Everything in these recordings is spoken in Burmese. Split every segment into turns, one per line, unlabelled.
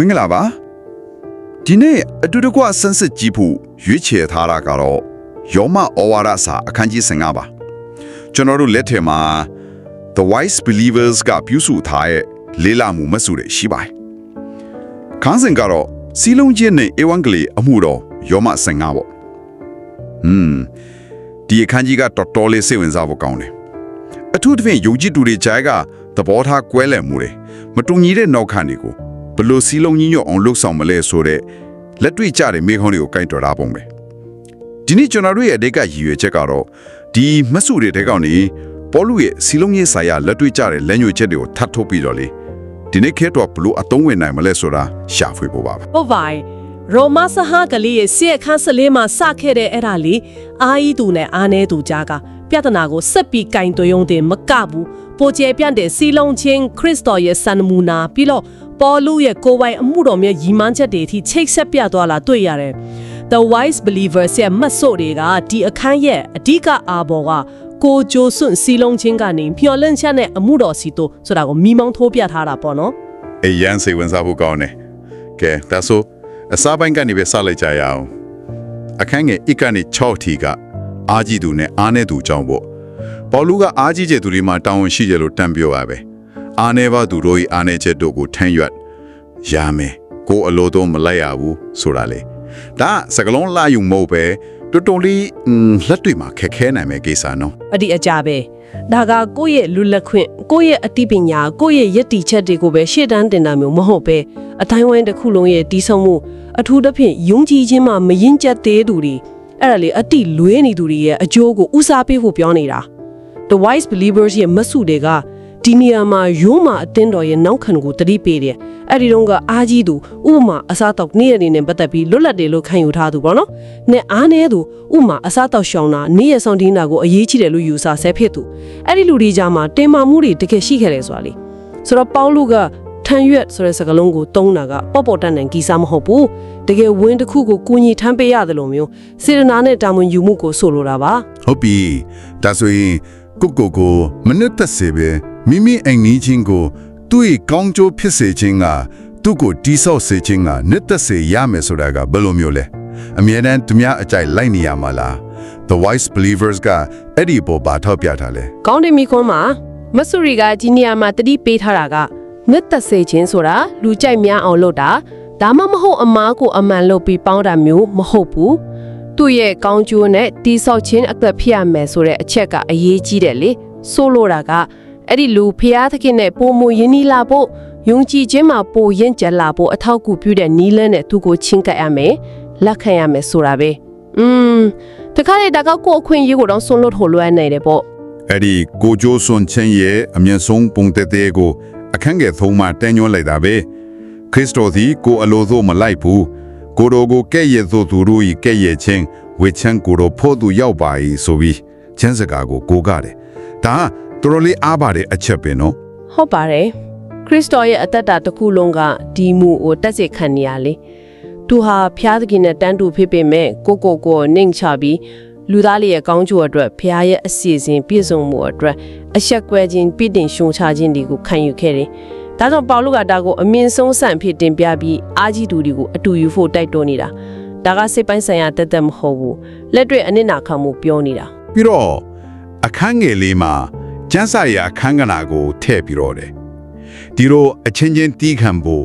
မင်္ဂလာပါဒီနေ့အတူတကွဆန်းစစ်ကြည့်ဖို့ရွေးချယ်ထားတာကတော့ယောမဩဝါဒစာအခန်းကြီး15ပါကျွန်တော်တို့လက်ထက်မှာ The Wise Believers ကပြုစုထားတဲ့လေးလာမှုမဆုတဲ့ရှိပါတယ်ခန်းစဉ်ကတော့စီလုံးချင်းနဲ့ဧဝံဂေလိအမှုတော်ယောမ15ပေါ့ဟွန်းဒီအခန်းကြီးကတော်တော်လေးစိတ်ဝင်စားဖို့ကောင်းတယ်အထူးသဖြင့်ယုံကြည်သူတွေကြားကသဘောထားကွဲလည်မှုတွေမတူညီတဲ့နောက်ခံတွေကို ဘယ်လို့စီလုံးကြီးညွတ်အောင်လှုပ်ဆောင်မလဲဆိုတဲ့လက်တွေ့ကြတဲ့မိခေါင်းတွေကိုကင်တော်တာပုံပဲဒီနေ့ကျွန်တော်တို့ရဲ့အတိတ်ကရည်ရွယ်ချက်ကတော့ဒီမဆုတွေတဲ့ကောင်နေပေါ်လူရဲ့စီလုံးကြီးဆိုင်ရာလက်တွေ့ကြတဲ့လက်ညွှန်ချက်တွေကိုထပ်ထုတ်ပြီးတော့လေဒီနေ့ခေတ်တော့ဘလို့အသုံးဝင်နိုင်မလဲဆိုတာရှာဖွေဖို့ပါပဲ
ဟုတ်ပါရဲ့ရောမဆဟာကလေးရဲ့ဆစ်အခန်းစလေးမှာစခဲ့တဲ့အဲ့ဒါလေးအာဤသူနဲ့အာနဲသူကြားကပြဿနာကိုဆက်ပြီးကင်တွယုံတင်မကဘူးပိုကျဲပြန့်တဲ့စီလုံးချင်းခရစ်တော်ရဲ့စံနမူနာပြီးတော့ ပေါ်လူရဲ့ကိုယ်ပိုင်အမှုတော်မြတ်ရီမန်းချက်တွေအထိချိတ်ဆက်ပြသွားလာတွေ့ရတယ် The wise believers ရဲ့မတ်ဆို့တွေကဒီအခန်းရဲ့အဓိကအာဘော်ကကိုဂျိုစွန့်စီလုံးချင်းကနေမျော်လင့်ချက်နဲ့အမှုတော်စီတို့ဆိုတာကိုမိမောင်းထိုးပြထားတာပေါ့နော်
အရန်စိတ်ဝင်စားဖို့ကောင်းတယ်ကဲဒါဆိုအစားပိုင်းကနေပဲစလိုက်ကြရအောင်အခန်းငယ်1ကနေ6ထီကအာကြည့်သူနဲ့အာနေသူအကြောင်းပေါ့ပေါလုကအာကြည့်တဲ့သူတွေမှာတောင်းဝန်ရှိကြလို့တန်ပြောရပဲ အာနေပါသူတို့၏အာနေချက်တို့ကိုထမ်းရွက်ရမယ်ကိုအလိုတော့မလိုက်ရဘူးဆိုတာလေဒါစကလုံးလာယူမဟုတ်ပဲတော်တော်လေး음လက်တွေ့မှာခက်ခဲနိုင်မယ့်ကိစ္စနော်
အဒီအကြပဲဒါကကိုယ့်ရဲ့လူလက်ခွင့်ကိုယ့်ရဲ့အသိပညာကိုယ့်ရဲ့ယက်တီချက်တွေကိုပဲရှေ့တန်းတင်တာမျိုးမဟုတ်ပဲအတိုင်းဝိုင်းတစ်ခုလုံးရဲ့တီးဆုံးမှုအထူးသဖြင့်ယုံကြည်ခြင်းမှာမရင်ကျက်သေးသူတွေအဲ့ဒါလေအတိလွဲနေသူတွေရဲ့အကျိုးကိုဦးစားပေးဖို့ပြောနေတာ The wise believers ရဲ့မဆုတွေက ဒီနေရာမှာယုံမာအတင်းတော်ရဲ့နောက်ခံကိုတတိပေးတယ်အဲ့ဒီတော့ကအားကြီးသူဥပမာအစားတောက်နေ့ရက်နေနဲ့ပတ်သက်ပြီးလွတ်လပ်တယ်လို့ခံယူထားသူပေါ့နော်။နဲ့အားနေသူဥပမာအစားတောက်ရှောင်တာနေ့ရက်ဆောင်တင်းတာကိုအရေးကြီးတယ်လို့ယူဆဆဲဖြစ်သူအဲ့ဒီလူတွေကြားမှာတင်မာမှုတွေတကယ်ရှိခဲ့တယ်ဆိုတာလေဆိုတော့ပေါလုကထန်ရွက်ဆိုတဲ့စကားလုံးကိုတုံးတာကပေါ့ပေါ့တန်တန်ကြီးစားမဟုတ်ဘူးတကယ်ဝင်းတစ်ခုကိုကူညီထမ်းပေးရတယ်လို့မျိုးစေတနာနဲ့တာဝန်ယူမှုကိုဆိုလိုတာပါ
ဟုတ်ပြီဒါဆိုရင်ကိုကိုကိုမနစ်သက်စေပဲ မိမိအိမ်နီးချင်းကိုသူ့ရဲ့ကောင်းကျိုးဖြစ်စေခြင်းကသူ့ကိုတိဆောက်စေခြင်းကနစ်သက်စေရမယ်ဆိုတာကဘယ်လိုမျိုးလဲအမြဲတမ်းသူများအကြိုက်လိုက်နေရမှာလား The wise believers ကအဲ့ဒီပေါ်ပါထောက်ပြထားလဲ
ကောင်းတယ်မိခွန်းမှာမဆူရီကဒီနေရာမှာတတိပေးထားတာကမြတ်သက်စေခြင်းဆိုတာလူကြိုက်များအောင်လုပ်တာဒါမှမဟုတ်အမားကိုအမှန်လုပ်ပြီးပေါင်းတာမျိုးမဟုတ်ဘူးသူ့ရဲ့ကောင်းကျိုးနဲ့တိဆောက်ခြင်းအသက်ဖြစ်ရမယ်ဆိုတဲ့အချက်ကအရေးကြီးတယ်လေဆိုလိုတာက အဲ့ဒီလူဖျားသခင်နဲ့ပုံမရင်းနှီးလာဖို့ယုံကြည်ခြင်းမှာပိုရင်ကျက်လာဖို့အထောက်အကူပြုတဲ့နီးလန်းနဲ့သူ့ကိုချင်းကပ်ရမယ်လက်ခံရမယ်ဆိုတာပဲอืมတခါလေဒါကကိုယ့်အခွင့်အရေးကိုတော့ဆွန့်လွတ်ထိုလွှဲနေတယ်ပေါ့
အဲ့ဒီကိုဂျိုးစွန်ချင်းရဲ့အမျက်ဆုံးပုံတက်တဲ့ကိုအခန်းငယ်သုံးမှာတန်ညွှန်းလိုက်တာပဲခရစ်တော်သည်ကိုအလိုသို့မလိုက်ဘူးကိုတော်ကိုကဲ့ရဲ့သို့သူတို့၏ကဲ့ရဲ့ခြင်းဝေချမ်းကိုတော်ဖို့သူရောက်ပါ၏ဆိုပြီးချမ်းစကားကိုကိုကတယ်ဒါက တော်တော်လေးအားပါတဲ့အချက်ပဲနော်
ဟုတ်ပါတယ်ခရစ်တော်ရဲ့အသက်တာတစ်ခုလုံးကဒီမှုကိုတက်စေခံနေရလေသူဟာဖျားသခင်နဲ့တန်းတူဖြစ်ပေမဲ့ကိုကိုကိုနှိမ်ချပြီးလူသားလေးရဲ့ကောင်းကျိုးအတွက်ဖျားရဲ့အစီအစဉ်ပြည့်စုံမှုအတွက်အဆက်ကွဲခြင်းပြည့်တင်ရှုံချခြင်းတွေကိုခံယူခဲ့တယ်ဒါကြောင့်ပေါလုကဒါကိုအမြင့်ဆုံးဆန့်ဖြစ်တင်ပြပြီးအာကြီးသူတွေကိုအတူယူဖို့တိုက်တွန်းနေတာဒါကစိတ်ပိုင်းဆိုင်ရာတက်တက်မဟုတ်ဘူးလက်တွေ့အနစ်နာခံမှုပြောနေတာ
ပြီးတော့အခန်းငယ်လေးမှာ ကျန်းစာရာအခန်းကဏ္ဍကိုထည့်ပြီးတော့တယ်ဒီလိုအချင်းချင်းတီးခံဖို့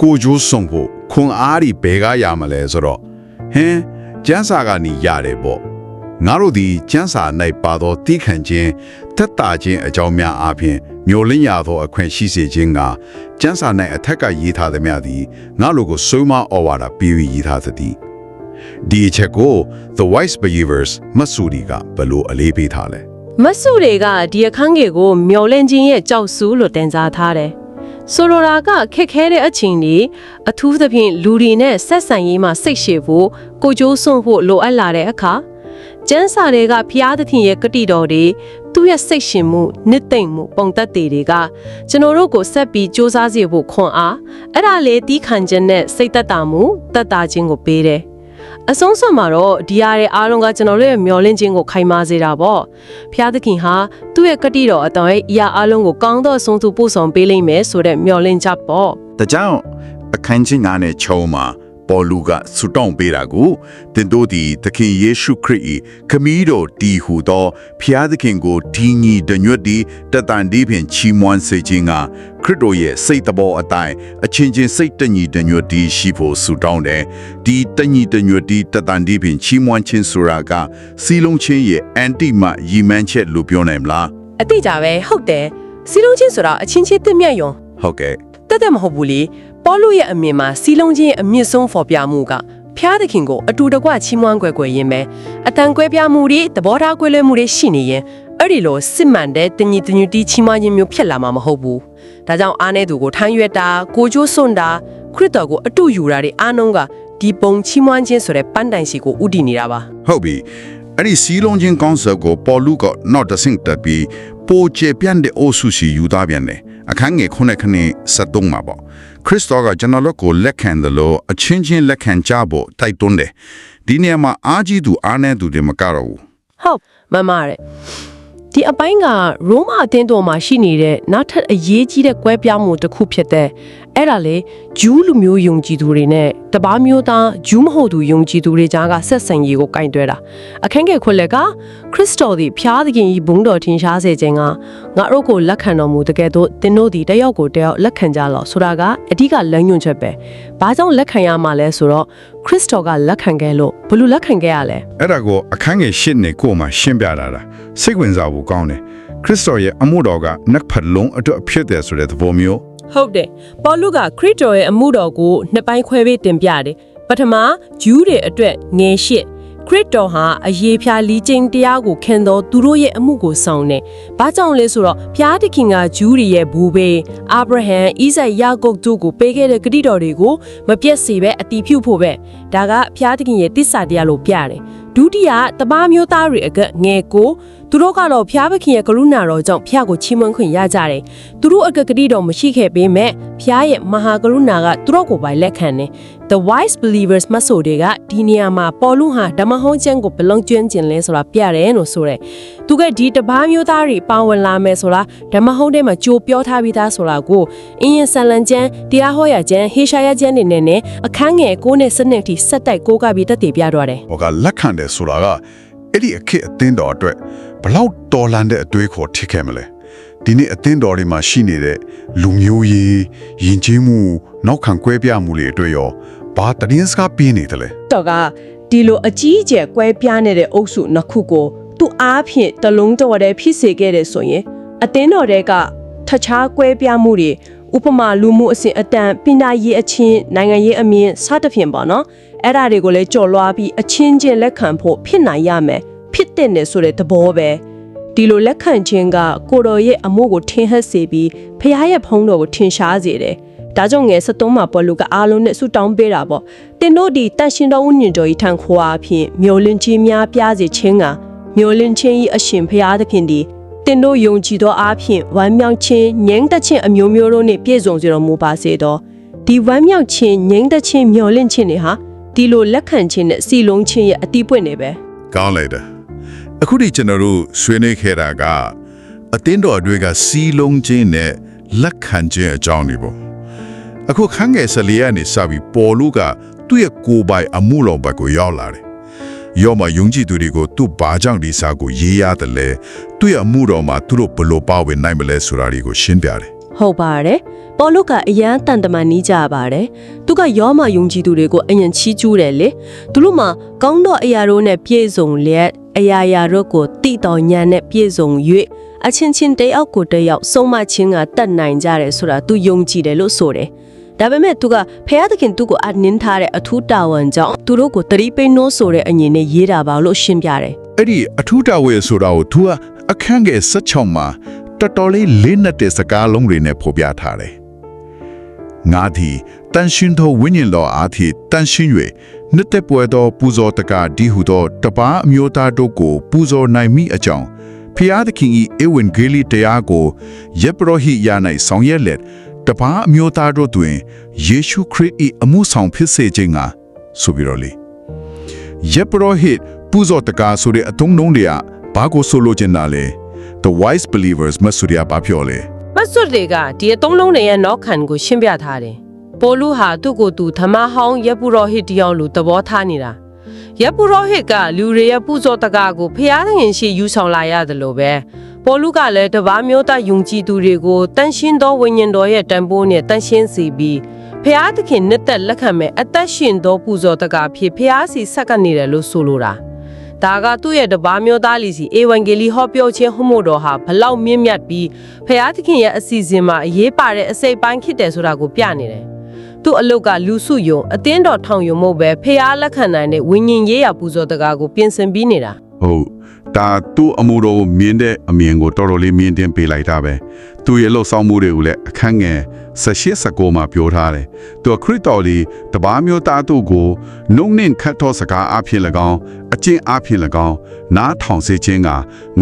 ကိုဂျိုးဆောင်ဖို့ခွန်အားဒီဘဲကရမလဲဆိုတော့ဟင်းကျန်းစာကနေရတယ်ပေါ့ငါတို့ဒီကျန်းစာ၌ပါသောတီးခံခြင်းသက်တာခြင်းအကြောင်းများအပြင်မျိုးလင်းရသောအခွင့်ရှိစေခြင်းကကျန်းစာ၌အထက်ကရေးထားသည်များသည်ငါတို့ကိုစိုးမဩဝါဒပြီးပြီးရေးထားသည်ဒီအချက်ကို The Wise Believers မတ်ဆူဒီကဘယ်လိုအလေးပေးထားလဲ
မဆုတွေကဒီအခန်းငယ်ကိုမျောလင့်ခြင်းရဲ့ကြောက်ဆူးလို့တင်စားထားတယ်။ဆိုလိုတာကခက်ခဲတဲ့အချိန်တွေအထူးသဖြင့်လူတွေနဲ့ဆက်ဆံရေးမှာစိတ်ရှည်ဖို့ကိုကြိုးစွန့်ဖို့လိုအပ်လာတဲ့အခါကျန်းစာတွေကဖျားသခင်ရဲ့ကတိတော်တွေသူ့ရဲ့စိတ်ရှင်မှုနှစ်သိမ့်မှုပုံသက်တွေတွေကကျွန်တော်တို့ကိုဆက်ပြီးစူးစမ်းစေဖို့ခွန်အားအဲ့ဒါလေတီးခံခြင်းနဲ့စိတ်သက်သာမှုသက်သာခြင်းကိုပေးတယ်။ အဆုံးစွန်မှာတော့ဒီရတဲ့အားလုံးကကျွန်တော်တို့ရဲ့မျောလင့်ခြင်းကိုခိုင်မာစေတာပေါ့ဖျားသခင်ဟာသူ့ရဲ့ကတိတော်အတော်ရဲ့အရာအားလုံးကိုကောင်းသောအဆုံးသူပို့ဆောင်ပေးလိမ့်မယ်ဆိုတဲ့မျောလင့်ချက်ပေါ့
ဒါကြောင့်အခန်းကြီး9နဲ့6မှာ ပေါ်လူကဆူတောင်းပေးတာကိုတင်တို့ဒီသခင်ယေရှုခရစ်၏ခမည်းတော်တီဟူသောဖျားသခင်ကိုဒီညီတညွတ်ဒီတတန်ဒီဖြင့်ချီးမွမ်းစေခြင်းကခရစ်တော်ရဲ့စိတ်တော်အတိုင်းအချင်းချင်းစိတ်တညီတညွတ်ဒီရှိဖို့ဆူတောင်းတယ်ဒီတညီတညွတ်ဒီတတန်ဒီဖြင့်ချီးမွမ်းခြင်းဆိုတာကစီလုံးချင်းရဲ့အန်တိမယီမန်းချက်လို့ပြောနိုင်မလား
အတိကြပဲဟုတ်တယ်စီလုံးချင်းဆိုတာအချင်းချင်းတက်မြတ်ယုံ
ဟုတ်ကဲ့
တက်တက်မဟုတ်ဘူးလေ ပေါလုရဲ့အမြင်မှာစီလုံးချင်းရဲ့အမြင့်ဆုံးဖော်ပြမှုကဖျားသခင်ကိုအတူတကွချီးမွမ်းကွယ်ကွယ်ရင်းပဲအတန်ကွဲပြားမှုတွေသဘောထားကွဲလွဲမှုတွေရှိနေရင်အဲ့ဒီလိုစစ်မှန်တဲ့တညီတညွတ်တီးချီးမွမ်းခြင်းမျိုးဖြစ်လာမှာမဟုတ်ဘူးဒါကြောင့်အားနေသူကိုထမ်းရွက်တာကိုကျိုးစွန့်တာခရစ်တော်ကိုအတူယူတာတွေအားလုံးကဒီပုံချီးမွမ်းခြင်းဆိုတဲ့ပန်းတိုင်စီကိုဥတည်နေတာပါ
ဟုတ်ပြီအဲ့ဒီစီလုံးချင်းကောင်းဆက်ကိုပေါ်လူက not the sink တက်ပြီးပိုချေပြန်တဲ့အုပ်စုစီယူသားပြန်တယ် အခန်းငယ်ခုနှစ်ခနဲ့73မှာပေါ့ခရစ်တော်ကကျွန်တော်တို့ကိုလက်ခံတယ်လို့အချင်းချင်းလက်ခံကြဖို့တိုက်တွန်းတယ်ဒီနေရာမှာအာကြီးသူအားနေသူတွေမကတော့ဘူး
ဟုတ်မမတဲ့ဒီအပိုင်းကရိုးမအတင်းတော်မှာရှိနေတဲ့နောက်ထပ်အရေးကြီးတဲ့ကွဲပြားမှုတစ်ခုဖြစ်တဲ့အဲ့ဒါလေဂျူးလူမျိုးယုံကြည်သူတွေနဲ့တပားမျိုးသားဂျူးမဟုတ်သူယုံကြည်သူတွေကြားကဆက်ဆံရေးကိုကင်တွဲတာအခန်းငယ်ခွက်လက်ကခရစ်တော်သည်ဖျားသခင်ဤဘုန်းတော်ထင်ရှားစေခြင်းက ငါတို့ကိုလက်ခံတော်မူတကယ်တော့သင်တို့သည်တယောက်ကိုတယောက်လက်ခံကြလောဆိုတာကအဓိကလမ်းညွှန်ချက်ပဲဘာကြောင့်လက်ခံရမှာလဲဆိုတော့ခရစ်တော်ကလက်ခံခဲ့လို့ဘယ်လိုလက်ခံခဲ့ရလဲ
အဲ့ဒါကိုအခန်းငယ်ရှစ်နဲ့ကိုမှရှင်းပြတာတာစိတ်ဝင်စားဖို့ကောင်းတယ်ခရစ်တော်ရဲ့အမှုတော်ကနက်ဖတ်လုံးအတွက်ဖြစ်တယ်ဆိုတဲ့သဘောမျိုး
ဟုတ်တယ်ပေါလုကခရစ်တော်ရဲ့အမှုတော်ကိုနှစ်ပိုင်းခွဲပြီးတင်ပြတယ်ပထမဂျူးတွေအတွက်ငယ်ရှစ် ခရစ်တော်ဟာအရေးဖြာလီချင်းတရားကိုခင်တော်သူတို့ရဲ့အမှုကိုဆောင်တယ်။ဘာကြောင့်လဲဆိုတော့ဖျားတခင်ကဂျူးတွေရဲ့ဘူဘေအာဗြဟံဣဇက်ယာကုပ်တို့ကိုပေးခဲ့တဲ့ဂတိတော်တွေကိုမပြတ်စေပဲအတီးဖြုတ်ဖို့ပဲ။ဒါကဖျားတခင်ရဲ့တစ္ဆာတရားလို့ပြတယ်။ဒုတိယတပားမျိုးသားတွေအကငယ်ကို သူတို့ကတော့ဖျားပခင်ရဲ့ကရုဏာတော်ကြောင့်ဖျားကိုချီးမွမ်းခွင့်ရကြတယ်။သူတို့အကကတိတော်မရှိခဲ့ပေမဲ့ဖျားရဲ့မဟာကရုဏာကသူတို့ကိုပိုင်လက်ခံတယ်။ The wise believers မဆိုတွေကဒီနေရာမှာပေါ်လူဟာဓမ္မဟောင်းကျမ်းကိုဘယ်လုံးကျွမ်းကျင်လဲဆိုတာပြတယ်လို့ဆိုတယ်။သူကဒီတပားမျိုးသားတွေပါဝင်လာမယ်ဆိုတာဓမ္မဟောင်းထဲမှာကြိုပြောထားပြီးသားဆိုတာကိုအင်းရင်ဆန်လန်ကျမ်းတရားဟောရာကျမ်းဟေရှာယကျမ်းတွေနဲ့နဲ့အခန်းငယ်6နဲ့7နဲ့အထိဆက်တိုက်ကိုးကပြီးတက်တည်ပြတော့တယ်
ဟောကလက်ခံတယ်ဆိုတာကအဲ့ဒီအခက်အသင်းတော်အတွက် ဘလောက်တော်လန်တဲ့အတွေးခေါ်ထိခဲ့မလဲဒီနေ့အသင်းတော်တွေမှာရှိနေတဲ့လူမျိုးရေးယဉ်ကျေးမှုနောက်ခံကွဲပြားမှုတွေအတွက်ရောဘာတရင်စကားပြင်းနေတယ်လဲ
တော်ကဒီလိုအကြီးအကျယ်ကွဲပြားနေတဲ့အုပ်စုနှစ်ခုကိုသူ့အားဖြင့်တလုံးတော်တဲ့ဖြစ်စေခဲ့တဲ့ဆိုရင်အသင်းတော်တွေကထခြားကွဲပြားမှုတွေဥပမာလူမှုအစဉ်အတန်ပညာရေးအချင်းနိုင်ငံရေးအမြင်စသဖြင့်ပေါ့နော်အဲ့ဒါတွေကိုလည်းကြော်လွှားပြီးအချင်းချင်းလက်ခံဖို့ဖြစ်နိုင်ရမယ် ဖြစ်တဲ့နေဆိုတဲ့သဘောပဲဒီလိုလက်ခံခြင်းကကိုတော်ရဲ့အမှုကိုထင်ဟပ်စေပြီးဖခင်ရဲ့ဖုံးတော်ကိုထင်ရှားစေတယ်ဒါကြောင့်ငယ်73မှာပေါ်လူကအားလုံးနဲ့ဆူတောင်းပေးတာပေါ့တင်တို့ဒီတန်ရှင်တော်ဦးညင်တော်ဤထံခွာအဖြစ်မျိုးလင်းချင်းများပြားစေခြင်းကမျိုးလင်းချင်းဤအရှင်ဖရာသခင်ဒီတင်တို့ယုံကြည်သောအားဖြင့်ဝမ်းမြောက်ခြင်းငြိမ်းသက်ခြင်းအမျိုးမျိုးတို့နှင့်ပြည့်စုံစေတော်မူပါစေတော့ဒီဝမ်းမြောက်ခြင်းငြိမ်းသက်ခြင်းမျှော်လင့်ခြင်းတွေဟာဒီလိုလက်ခံခြင်းနဲ့စီလုံးခြင်းရဲ့အတိပွင့်နေပဲ
ကောင်းလိုက်တာ အခုဒီကျွန်တော်တို့ဆွေးနွေးခဲ့တာကအသင်းတော်တွေကစီးလုံးခြင်းနဲ့လက်ခံခြင်းအကြောင်းတွေပေါ့အခုခန်းငယ်ဆလီယာနေစပြီးပေါ်လူကသူ့ရဲ့ကိုယ်ပိုင်အမှုတော်ဘက်ကိုရောက်လာတယ်ယောမယုံကြည်သူတွေကိုသူ့ဘာကြောင့်ဒီစာကိုရေးရတယ်လဲသူ့ရဲ့အမှုတော်မှာသူတို့ဘယ်လိုပါဝင်နိုင်မလဲဆိုတာတွေကိုရှင်းပြတယ်
ဟုတ်ပါတယ်။ပေါလုကအရန်တန်တမန်နီးကြပါတယ်။သူကယောမယုံကြည်သူတွေကိုအရင်ချီးကျူးတယ်လေ။သူတို့မှာကောင်းသောအရာတို့နဲ့ပြည့်စုံလျက် အရာရာတို့ကိုတည်တော်ညံနဲ့ပြည့်စုံ၍အချင်းချင်းတယောက်ကိုတယောက်ဆုံးမချင်းကတတ်နိုင်ကြတယ်ဆိုတာသူယုံကြည်တယ်လို့ဆိုတယ်။ဒါပေမဲ့သူကဖះသခင်သူ့ကိုအနှင်းထားတဲ့အထူးတာဝန်ကြောင့်သူတို့ကိုတတိပိနိုးဆိုတဲ့အငြင်းနဲ့ရေးတာပါလို့ရှင်းပြတယ်
အဲ့ဒီအထူးတာဝေဆိုတာကိုသူကအခန်းငယ်16မှာတော်တော်လေးလေးနက်တဲ့စကားလုံးတွေနဲ့ဖော်ပြထားတယ်။ငါသည်တန်ရှင်သောဝိညာဉ်တော်အားဖြင့်တန်ရှင်၍ နှစ်သက်ပွဲသောပူဇော်တကားဒီဟုသောတပားအမျိုးသားတို့ကိုပူဇော်နိုင်မိအကြောင်းဖျားသခင်၏ဧဝံဂေလိတရားကိုယေပရောဟိယာ၌ဆောင်ရွက်လက်တပားအမျိုးသားတို့တွင်ယေရှုခရစ်၏အမှုဆောင်ဖြစ်စေခြင်းကဆိုပြီးတော့လေယေပရောဟိတ်ပူဇော်တကားဆိုတဲ့အထုံးနှုံးတွေကဘာကိုဆိုလိုချင်တာလဲ The wise believers မဆူရဘာပြောလဲ
မတ်ဆွတ်တွေကဒီအသုံးလုံးတွေရဲ့နောက်ခံကိုရှင်းပြထားတယ်။ ပပေါ်လူဟာသူ့ကိုယ်သူဓမ္မဟောင်းရပ်ပုရောဟစ်တယောက်လိုသဘောထားနေတာရပ်ပုရောဟစ်ကလူတွေရဲ့ပူဇော်တကားကိုဖျားသခင်ရှိယူဆောင်လာရတယ်လို့ပဲပေါ်လူကလည်းတပါးမျိုးသားယုံကြည်သူတွေကိုတန်ရှင်းသောဝိညာဉ်တော်ရဲ့တန်ဖိုးနဲ့တန်ရှင်းစေပြီးဖျားသခင်နှစ်သက်လက်ခံမဲ့အသက်ရှင်သောပူဇော်တကားဖြစ်ဖျားစီဆက်ကနေတယ်လို့ဆိုလိုတာဒါကသူ့ရဲ့တပါးမျိုးသားလီစီဧဝံဂေလိဟောပြောခြင်းဟမို့တော်ဟာဘလောက်မြင့်မြတ်ပြီးဖျားသခင်ရဲ့အစီအစဉ်မှာအရေးပါတဲ့အစိတ်ပိုင်းဖြစ်တယ်ဆိုတာကိုပြနေတယ်။ သူ့အလုတ်ကလူစုယုံအသင်းတော်ထောင်ယုံမို့ပဲဖျားလက်ခံနိုင်တဲ့ဝိညာဉ်ရေးရာပူဇော်တကားကိုပြင်ဆင်ပြီးနေတာ
ဟုတ် ဒါသူ့အမှုတော်ကိုမြင်တဲ့အမြင်ကိုတော်တော်လေးမြင်တင်ပေးလိုက်တာပဲသူ့ရဲ့လှုပ်ဆောင်မှုတွေကိုလည်းအခန်းငယ်18 19မှာပြောထားတယ်သူကခရစ်တော်လေးတပါးမျိုးသားတို့ကိုနှုတ်နှင့်ခတ်တော်စကားအဖြစ်၎င်းအကျင့်အဖြစ်၎င်းနားထောင်စေခြင်းက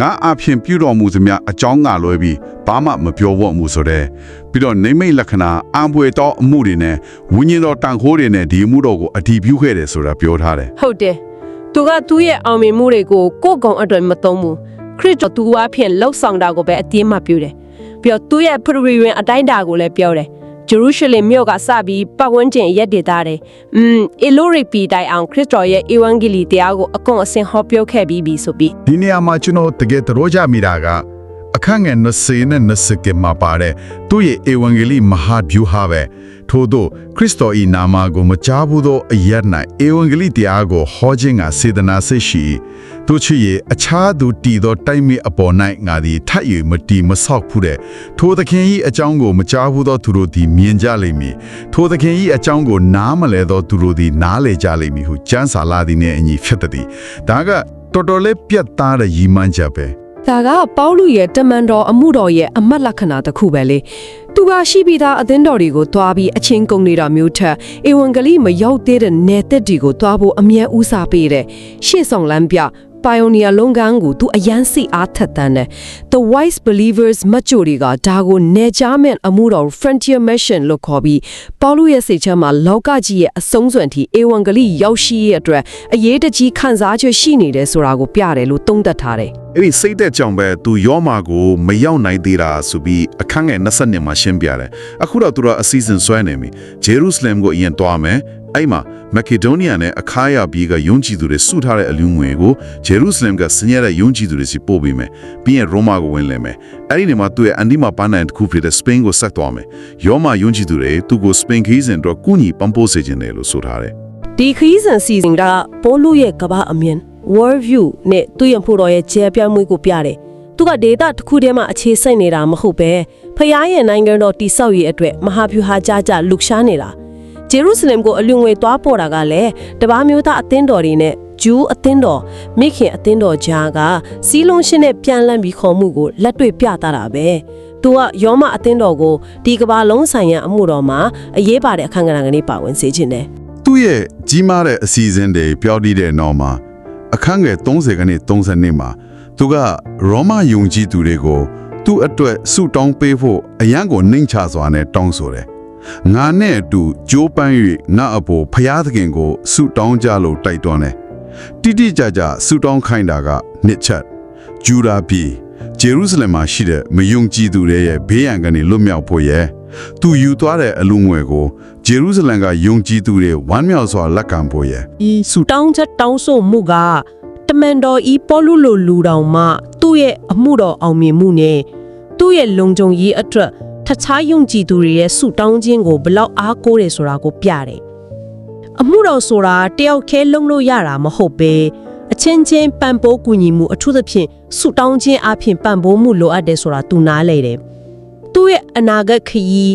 ငါအဖြစ်ပြုတော်မူသမျှအကြောင်းကလွဲပြီးဘာမှမပြောဝတ်မှုဆိုတဲ့ပြီးတော့နေမိတ်လက္ခဏာအံပွေတော်အမှုတွေနဲ့ဝိညာဉ်တော်တန်ခိုးတွေနဲ့ဒီအမှုတော်ကိုအတည်ပြုခဲ့တယ်ဆိုတာပြောထားတယ်။
ဟုတ်တယ်။ သူကသူ့ရဲ့အောင်မြင်မှုတွေကိုကိုယ့်ကောင်အတွက်မသုံးဘူး။ခရစ်တော်သူအဖြစ်လှုပ်ဆောင်တာကိုပဲအတင်းမှပြုတယ်။ပြီးတော့သူ့ရဲ့ပရိဝင်အတိုင်းတာကိုလည်းပြောတယ်။ဂျေရုရှလင်မြို့ကစပြီးပတ်ဝန်းကျင်ရက်ဒေသတွေ။อืมအီလိုရီပီတိုင်အောင်ခရစ်တော်ရဲ့ဧဝံဂေလိတရားကိုအကုန်အစင်ဟောပြောခဲ့ပြီးပြီဆိုပြီး
ဒီနေရာမှာကျွန်တော်တကယ်သဘောကျမိတာက အခန်းငယ်20နဲ့20ကမှာပါတဲ့သူ့ရဲ့ဧဝံဂေလိမဟာဗျူဟာပဲထို့သောခရစ်တော်၏နာမကိုမကြားဘူးသောအရ၌ဧဝံဂေလိတရားကိုဟောခြင်းကစေတနာစိတ်ရှိသူချစ်ရဲ့အခြားသူတည်သောတိုက်မိအပေါ်၌ငါသည်ထပ်၍မတီမဆောက်ဘူးတဲ့ထိုသခင်၏အကြောင်းကိုမကြားဘူးသောသူတို့သည်မြင်ကြလိမ့်မည်ထိုသခင်၏အကြောင်းကိုနားမလဲသောသူတို့သည်နားလေကြလိမ့်မည်ဟုကျမ်းစာလာသည်နှင့်အညီဖြစ်သည်ဒါကတော်တော်လေးပြတ်သားတဲ့ရည်မှန်းချက်ပဲ
ဒါကပေါလုရဲ့တမန်တော်အမှုတော်ရဲ့အမတ်လက္ခဏာတစ်ခုပဲလေသူကရှိပြီးသားအသင်းတော်တွေကိုတွားပြီးအချင်းကုန်နေတာမျိုးထက်ဧဝံဂေလိမရောက်သေးတဲ့နယ်သက်တွေကိုတွားဖို့အမြဲဦးစားပေးတဲ့ရှေ့ဆောင်လမ်းပြ pioneer လုံကန်းကိုသူအရန်စီအားထက်တန်းတယ် the wise believers မချိုတွေကဒါကိုနေကြမဲ့အမှုတော် frontier mission လို့ခေါ်ပြီးပေါလုရဲ့စိတ်ချမှာလောကကြီးရဲ့အဆုံးစွန်ထိဧဝံဂေလိရောက်ရှိရဲ့အတွက်အရေးတကြီးခံစားချက်ရှိနေတယ်ဆိုတာကိုပြတယ်လို့သုံးသပ်ထားတယ်
အဲ့ဒီစိတ်သက်ကြောင့်ပဲသူယောမာကိုမရောက်နိုင်သေးတာဆိုပြီးအခန်းငယ်20နှစ်မှာရှင်းပြတယ်အခုတော့သူတို့အစီအစဉ်ဆွဲနေပြီဂျေရုဆလမ်ကိုအရင်တွားမယ် အဲ့မှာမက်ကေဒိုးနီးယားနဲ့အခါယာပြည်ကယုံကြည်သူတွေစုထားတဲ့အလူငွေကိုဂျေရုဆလမ်ကဆင်းရဲတဲ့ယုံကြည်သူတွေစီပို့ပေးမယ်ပြီးရင်ရိုမာကိုဝင်လည်မယ်အဲ့ဒီနေမှာသူ့ရဲ့အန်ဒီမာပန်းနိုင်တစ်ခုဖြစ်တဲ့စပိန်ကိုဆက်သွားမယ်ယောမာယုံကြည်သူတွေသူ့ကိုစပိန်ခီးစဉ်တော့ကုညီပံပိုးစေခြင်းတယ်လို့ဆိုထားတယ်
ဒီခရီးစဉ်စီစဉ်တာပိုလူရဲ့ကမ္ဘာအမြင် world view နဲ့သူ့ရဖို့တော်ရဲ့ကျေပြန့်မှုကိုပြတယ်။သူကဒေတာတစ်ခုတည်းမှာအခြေစိုက်နေတာမဟုတ်ပဲဖျားရဲ့နိုင်ငံတော်တိဆောက်ရေးအတွက်မဟာဗျူဟာကြားကြလှုပ်ရှားနေတာ။ ဂျေရုဆလင်ကိုအလွန်ငွေသွားပေါ်တာကလည်းတပားမျိုးသားအသင်းတော်တွေနဲ့ဂျူးအသင်းတော်မိခင်အသင်းတော်ကြားကစီးလုံးရှင်းနဲ့ပြန်လန့်ပြီးခေါ်မှုကိုလက်တွေ့ပြသတာပဲ။သူကယောမအသင်းတော်ကိုဒီကမ္ဘာလုံးဆိုင်ရာအမှုတော်မှာအရေးပါတဲ့အခန်းကဏ္ဍကနေပါဝင်စေခြင်းတယ်။
သူ့ရဲ့ကြီးမားတဲ့အစီအစဉ်တွေပြောတည်တဲ့နောက်မှာအခန်းငယ်30ကနေ30နှစ်မှာသူကရောမယုံကြည်သူတွေကိုသူ့အတွက်ဆုတောင်းပေးဖို့အရန်ကိုနှိမ်ချစွာနဲ့တောင်းဆိုတယ်။ ငါနဲ့အတူကြိုးပမ်း၍ငါအဖို့ဖျားသခင်ကိုဆုတောင်းကြလို့တိုက်တွန်းတယ်။တိတိကျကျဆုတောင်းခိုင်းတာကနှစ်ချက်ဂျူဒာပြည်ဂျေရုဆလင်မှာရှိတဲ့မယုံကြည်သူတွေရဲ့ဘေးရန်ကနေလွတ်မြောက်ဖို့ရဲ့သူယူသွားတဲ့အလူငွေကိုဂျေရုဆလင်ကယုံကြည်သူတွေဝမ်းမြောက်စွာလက်ခံဖို့ရဲ့
ဤဆူတောင်းချက်တောင်းဆိုမှုကတမန်တော်ဤပေါ်လူလိုလူတောင်မှသူ့ရဲ့အမှုတော်အောင်မြင်မှုနဲ့သူ့ရဲ့လုံခြုံရေးအတွက် ထခြားယုံကြည်သူတွေရဲ့ဆူတောင်းခြင်းကိုဘလောက်အားကိုးတယ်ဆိုတာကိုပြတယ်အမှုတော်ဆိုတာတယောက်ခဲလုံးလို့ရတာမဟုတ်ပဲအချင်းချင်းပံ့ပိုးကူညီမှုအထူးသဖြင့်ဆူတောင်းခြင်းအပြင်ပံ့ပိုးမှုလိုအပ်တယ်ဆိုတာသူနားလေတယ်သူ့ရဲ့အနာဂတ်ခရီး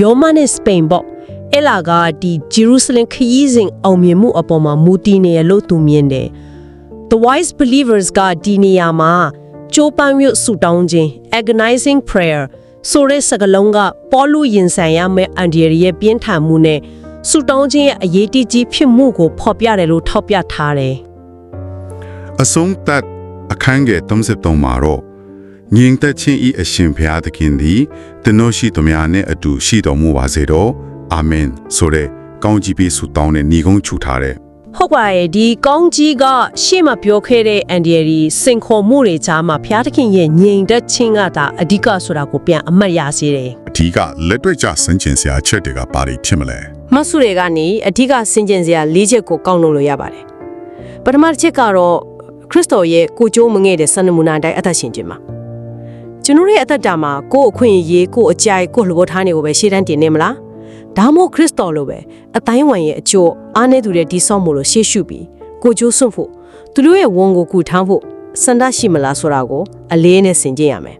ယောမနဲ့စပိန်ပေါ့အဲ့လာကဒီဂျေရုဆလင်ခရီးစဉ်အောင်မြင်မှုအပေါ်မှာမူတည်နေရလို့သူမြင်တယ်။ The wise believers ကဒီနေရာမှာကြိုးပမ်းရွတ်ဆူတောင်းခြင်း agonizing prayer ဆိုတဲ့စကားလုံးကပေါ်လူရင်ဆိုင်ရမယ့်အန်ဒီရီရဲ့ပြင်းထန်မှုနဲ့ဆူတောင်းခြင်းရဲ့အရေးတကြီးဖြစ်မှုကိုဖော်ပြတယ်လို့ထောက်ပြထားတယ်
အဆုံးသတ်အခန်းငယ်33မှာတော့ငြိမ်သက်ခြင်းဤအရှင်ဘုရားသခင်သည်တနောရှိသူများနဲ့အတူရှိတော်မူပါစေတော့အာမင်ဆိုတဲ့ကောင်းကြီးပေးဆုတောင်းတဲ့ညီကုန်းချူထားတဲ့။
ဟုတ်ပါရဲ့ဒီကောင်းကြီးကရှေ့မှာပြောခဲ့တဲ့အန်ဒီရီစင်ခေါ်မှုတွေကြားမှာဘုရားသခင်ရဲ့ငြိမ်သက်ခြင်းကဒါအဓိကဆိုတာကိုပြန်အမှတ်ရစေတယ်။
အထဓိကလက်တွေ့ကျဆန်းကျင်စရာအချက်တွေကဘာတွေဖြစ်မလဲ
မဆုတွေကနေအဓိကစင်ကျင်စရာ၄ချက်ကိုကောက်လို့လို့ရပါတယ်ပထမတစ်ချက်ကတော့ခရစ်တော်ရဲ့ကိုကြိုးမငဲ့တဲ့စံနမူနာအတိုင်းအသက်ရှင်ခြင်းပါကျွန်တော်ရဲ့အသက်တာမှာကိုယ်အခွင့်အရေးကိုယ်အကြိုက်ကိုယ်လှဘောထားနေကိုပဲရှေ့တန်းတင်နေမလား ဒါမှမဟုတ်ခရစ်တော်လိုပဲအတိုင်းဝိုင်ရဲ့အကျိုးအားနေသူတဲ့ဒီဆော့မို့လို့ရှေ့ရှုပြီးကိုကြိုးစွန့်ဖို့သူတို့ရဲ့ဝန်ကိုကူထောင်းဖို့စန္ဒရှိမလားဆိုတာကိုအလေးနဲ့ဆင်ခြင်ရမယ်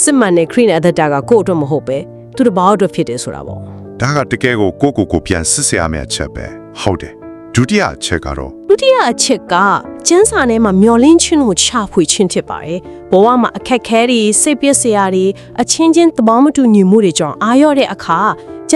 စစ်မှန်တဲ့ခရစ်ရဲ့အသက်တာကကိုယ့်အတွက်မဟုတ်ပဲသူတစ်ပါးအတွက်ဖြစ်တယ်ဆိုတာပေါ့
ဒါကတကယ်ကိုကိုကိုကိုပြန်စစ်ဆေးရမယ့်အချက်ပဲဟုတ်တယ်ဒုတိယအချက်ကတော့
ဒုတိယအချက်ကကျန်းစာထဲမှာမျောလင်းခြင်းကိုချဖွေခြင်းဖြစ်ပါတယ်။ဘဝမှာအခက်ခဲတွေစိတ်ပျက်စရာတွေအချင်းချင်းသဘောမတူညီမှုတွေကြောင့်အာရော့တဲ့အခါ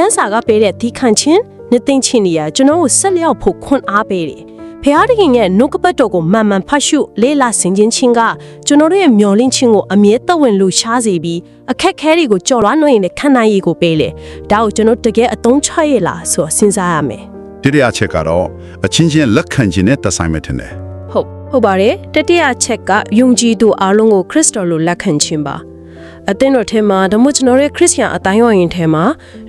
ကျန်းစာကပေးတဲ့ဒီခံခြင်းနှစ်သိမ့်ခြင်းတွေကကျွန်တော်ကိုဆက်လျောက်ဖို့ခွင့်အားပေးတယ်။ဖျားတခင်ရဲ့နှုတ်ကပတ်တော်ကိုမှန်မှန်ဖတ်ရှုလေ့လာဆင်ခြင်ခြင်းကကျွန်တော်တို့ရဲ့မျောလင်းခြင်းကိုအမြဲတဝင်လို့ရှားစေပြီးအခက်ခဲတွေကိုကြော်လွှမ်းနိုင်တဲ့ခန္ဓာရည်ကိုပေးလေ။ဒါကိုကျွန်တော်တကယ်အသုံးချရလားဆိုတော့စဉ်းစားရမယ်။
ဒုတိယအချက်ကတော့အချင်းချင်းလက်ခံခြင်းနဲ့သက်ဆိုင်မဲ့ထင်တယ်
ဟုတ်ဟုတ်ပါတယ်တတိယချက်ကယုံကြည်သူအားလုံးကိုခရစ်တော်လိုလက်ခံခြင်းပါ အသင်းတော်ထဲမှာဒါမှမဟုတ်ကျွန်တော်ရဲ့ခရစ်ယာန်အတိုင်းအဝိုင်းထဲမှာ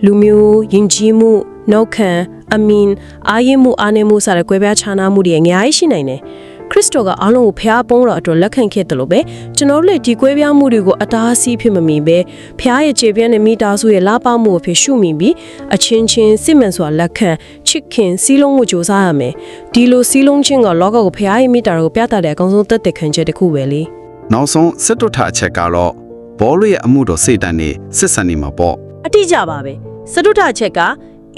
လူမျိုးယဉ်ကျေးမှုနှုတ်ခံအမင်အာရမှုအာနေမှုစတဲ့ကွဲပြားခြားနားမှုတွေအများကြီးရှိနိုင်တယ်ခရစ်တော်ကအားလုံးကိုဖျားပုံးတော်အတွက်လက်ခံခဲ့တယ်လို့ပဲကျွန်တော်တို့လည်းဒီကွဲပြားမှုတွေကိုအတားအဆီးဖြစ်မမီပဲဖျားရဲ့ခြေပြန်းတဲ့မိသားစုရဲ့လာပမှုအဖြစ်ရှုမိပြီးအချင်းချင်းစစ်မှန်စွာလက်ခံချစ်ခင်စီးလုံးမှုကြိုးစားရမယ်ဒီလိုစီးလုံးခြင်းကလောကကိုဖျားရဲ့မိသားစုကိုပြသတဲ့အကောင်းဆုံးသက်သေခံချက်တစ်ခုပဲလေ
နောက်ဆုံးစစ်တုထအချက်ကတော့ ဘောလို့ရဲ့အမှုတော်စိတ်တန်နေစစ်ဆန်နေမှာပေါ့
အတိအကျပါပဲစတုထချက်က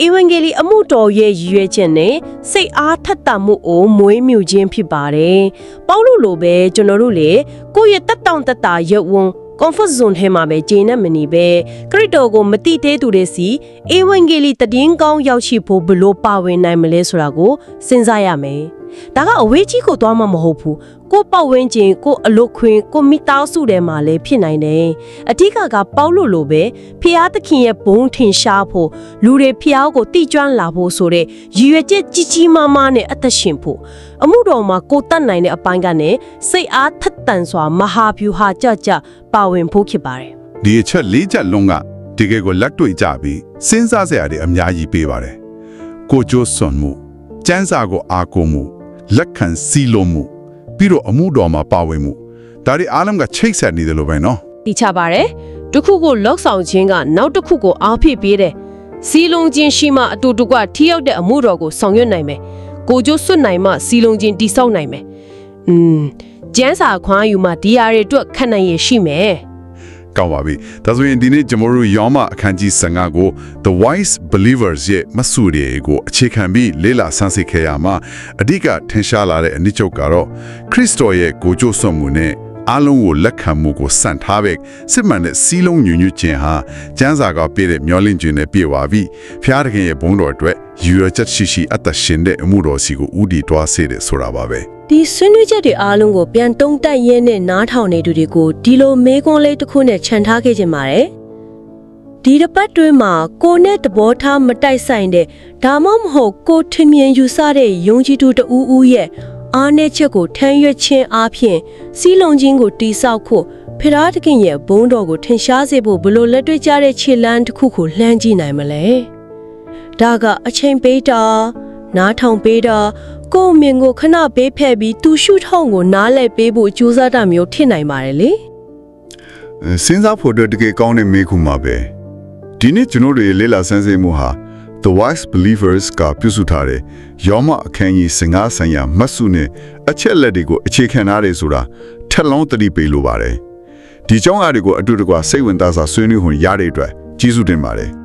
ဧဝံဂေလိအမှုတော်ရဲ့ရည်ရွယ်ချက်နဲ့စိတ်အားထက်သန်မှုကိုမွေးမြူခြင်းဖြစ်ပါတယ်။ပေါလုလိုပဲကျွန်တော်တို့လေကိုယ့်ရဲ့တက်တောင့်တက်တာရုပ်ဝန် comfort zone ထဲမှာပဲဂျင်းနဲ့မနေပဲခရစ်တော်ကိုမတိသေးသူတွေစီဧဝံဂေလိတည်င်းကောင်းရောက်ရှိဖို့ဘယ်လို့ပါဝင်နိုင်မလဲဆိုတာကိုစဉ်းစားရမယ်။ ဒါကအဝေးကြီးကိုသွားမှမဟုတ်ဘူး။ကိုယ့်ပတ်ဝန်းကျင်ကိုယ့်အလုတ်ခွင်ကိုယ့်မိသားစုထဲမှာလည်းဖြစ်နိုင်တယ်။အထက်ကကပေါလုလိုပဲဖျားသခင်ရဲ့ဘုံထင်ရှားဖို့လူတွေဖျားကိုတိကျွမ်းလာဖို့ဆိုတဲ့ရည်ရွယ်ချက်ကြီးကြီးမားမားနဲ့အသက်ရှင်ဖို့အမှုတော်မှာကိုယ်တတ်နိုင်တဲ့အပိုင်းကနေစိတ်အားထက်သန်စွာမဟာဗျူဟာကြကြပါဝင်ဖို့ဖြစ်ပါတယ်
ဒီအချက်လေးချက်လုံးကတကယ်ကိုလက်တွေ့ကြပြီးစဉ်းစားစရာတွေအများကြီးပေးပါတယ်ကိုကြိုးစွန်မှုစန်းစာကိုအားကိုးမှု လက်ခံစီလုံးမှုပြီးတော့အမှုတော်မှာပါဝင်မှုဒါတွေအားလုံးကချိတ်ဆက်နေတယ်လို့ပဲနော်။
တိချပါတယ်။တစ်ခုကိုလောက်ဆောင်ခြင်းကနောက်တစ်ခုကိုအားဖိပေးတယ်။စီလုံးချင်းရှိမှအတူတကွထိရောက်တဲ့အမှုတော်ကိုဆောင်ရွက်နိုင်မယ်။ကိုကျိုးစွတ်နိုင်မှစီလုံးချင်းတိဆောက်နိုင်မယ်။อืมကျန်းစာခွမ်းယူမှဒီဟာတွေအတွက်ခက်နိုင်ရရှိမယ်။
ကောင်းပါပြီဒါဆိုရင်ဒီနေ့ကျွန်တော်တို့ယောမအခန်းကြီး15ကို The Wise Believers ရဲ့မဆူတွေကိုအခြေခံပြီးလေ့လာဆန်းစစ်ခဲ့ရမှာအဓိကထင်ရှားလာတဲ့အနည်းချုပ်ကတော့ခရစ်တော်ရဲ့ကိုကြိုးစွန့်မှုနဲ့အလုံးကိုလက်ခံမှုကိုစံထားပဲစစ်မှန်တဲ့စီးလုံးညွညွခြင်းဟာကျမ်းစာကပြည့်တဲ့မျောလင့်ခြင်းနဲ့ပြည့်ဝပြီးဖျားတခင်ရဲ့ဘုန်းတော်အတွက်ယူရချက်ရှိရှိအသက်ရှင်တဲ့အမှုတော်စီကိုဥတီတွားစေတယ်ဆိုတာပါပဲ
ဒီဆွေးနွေးချက်တွေအားလုံးကိုပြန်တုံးတက်ရင်းနဲ့နားထောင်နေသူတွေကိုဒီလိုမေးခွန်းလေးတစ်ခုနဲ့ခြံထားခဲ့ခြင်းပါတယ်။ဒီတစ်ပတ်တွင်းမှာကိုနဲ့တဘောထားမတိုက်ဆိုင်တဲ့ဒါမှမဟုတ်ကိုထင်မြင်ယူဆတဲ့ယုံကြည်သူတဦးဦးရဲ့အားနည်းချက်ကိုထမ်းရွက်ခြင်းအပြင်စီးလုံးခြင်းကိုတိဆောက်ဖို့ဖရာသခင်ရဲ့ဘုန်းတော်ကိုထင်ရှားစေဖို့ဘလို့လက်တွေ့ကျတဲ့ခြေလမ်းတစ်ခုကိုလှမ်းကြည့်နိုင်မလဲ။ဒါကအချိန်ပေးတာနားထောင်ပေးတာ ကိုယ့်အမြင်ကိုခဏပေးဖက်ပြီးသူရှုထောင့်ကိုနားလဲပေးဖို့ကြိုးစားတာမျိုးဖြစ်နိုင်ပါတယ်လေ
စဉ်းစားဖို့အတွက်တကယ်ကောင်းတဲ့မေးခွန်းပါပဲဒီနေ့ကျွန်တော်တို့ရဲ့လေ့လာဆန်းစစ်မှုဟာ The Wise Believers ကပြုစုထားတဲ့ယောမအခန်းကြီး15ဆိုင်ရာမတ်စုနဲ့အချက်လက်တွေကိုအခြေခံထားတယ်ဆိုတာထက်လုံးသတိပေးလိုပါတယ်ဒီကြောင့်အားတွေကိုအတူတကွစိတ်ဝင်စားစွာဆွေးနွေးခွင့်ရတဲ့အတွက်ကျေးဇူးတင်ပါတယ်